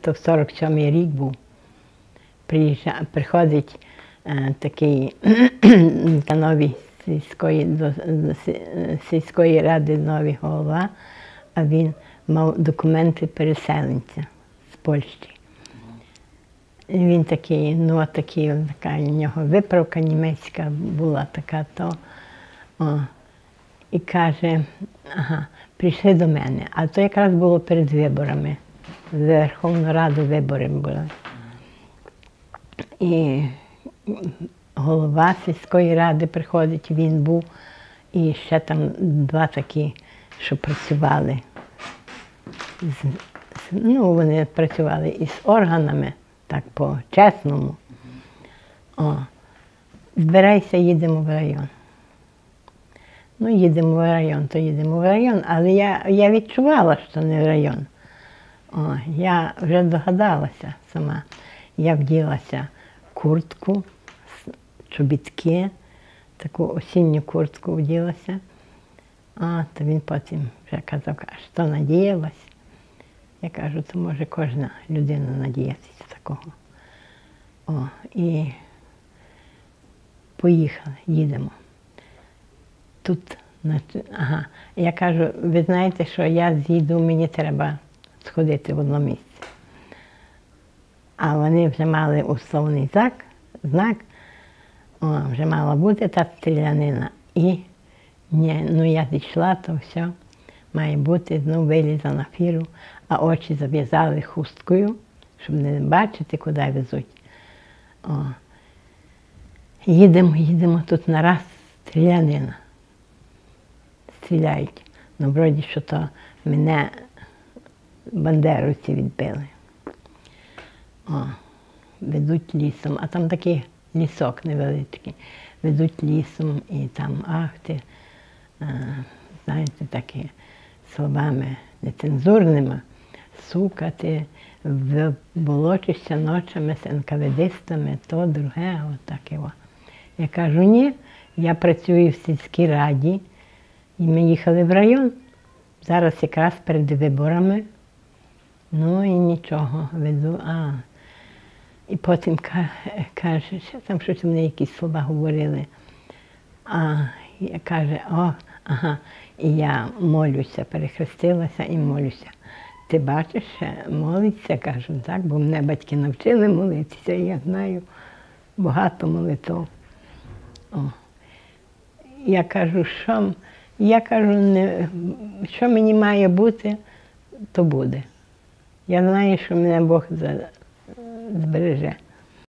То в 47-й рік був. Приходить такий та новий сільської, до, до сільської ради новий голова, а він мав документи переселенця з Польщі. І він такий, ну от такий, така у нього виправка німецька була така то. О, і каже, ага, прийшли до мене. А то якраз було перед виборами. Верховну Раду вибори були. І голова сільської ради приходить, він був, і ще там два такі, що працювали. З- ну, вони працювали із органами, так по-чесному. О, збирайся, їдемо в район. Ну, їдемо в район, то їдемо в район, але я, я відчувала, що не в район. О, я вже догадалася сама. Я вділася куртку, чобітки, таку осінню куртку вділася. А, то він потім вже казав, що надіялась? Я кажу, то може кожна людина надіятися такого. О, і поїхали, їдемо. Тут, ага. Я кажу, ви знаєте, що я з'їду, мені треба сходити в одно місце. А вони вже мали условний знак, знак, вже мала бути та стрілянина. І ні, ну я зійшла, то все має бути, знову вилізла на фіру, а очі зав'язали хусткою, щоб не бачити, куди везуть. О. Їдемо, їдемо тут нараз стрілянина. Стріляють. Ну, вроді, що то мене бандеровці відбили. О, ведуть лісом, а там такий лісок невеличкий. Ведуть лісом і там ахти, е, знаєте, такі словами нецензурними, сука, ти волочишся ночами з НКВДистами, то друге, отак його. Я кажу, ні, я працюю в сільській раді, і ми їхали в район. Зараз якраз перед виборами. Ну і нічого, веду. А. І потім каже, що там щось вони якісь слова говорили. А я каже, о, ага. І я молюся, перехрестилася і молюся. Ти бачиш, молиться, кажу, так, бо мене батьки навчили молитися, і я знаю багато молитв. О. Я кажу, що, я кажу, не, що мені має бути, то буде. Я знаю, що мене Бог збереже.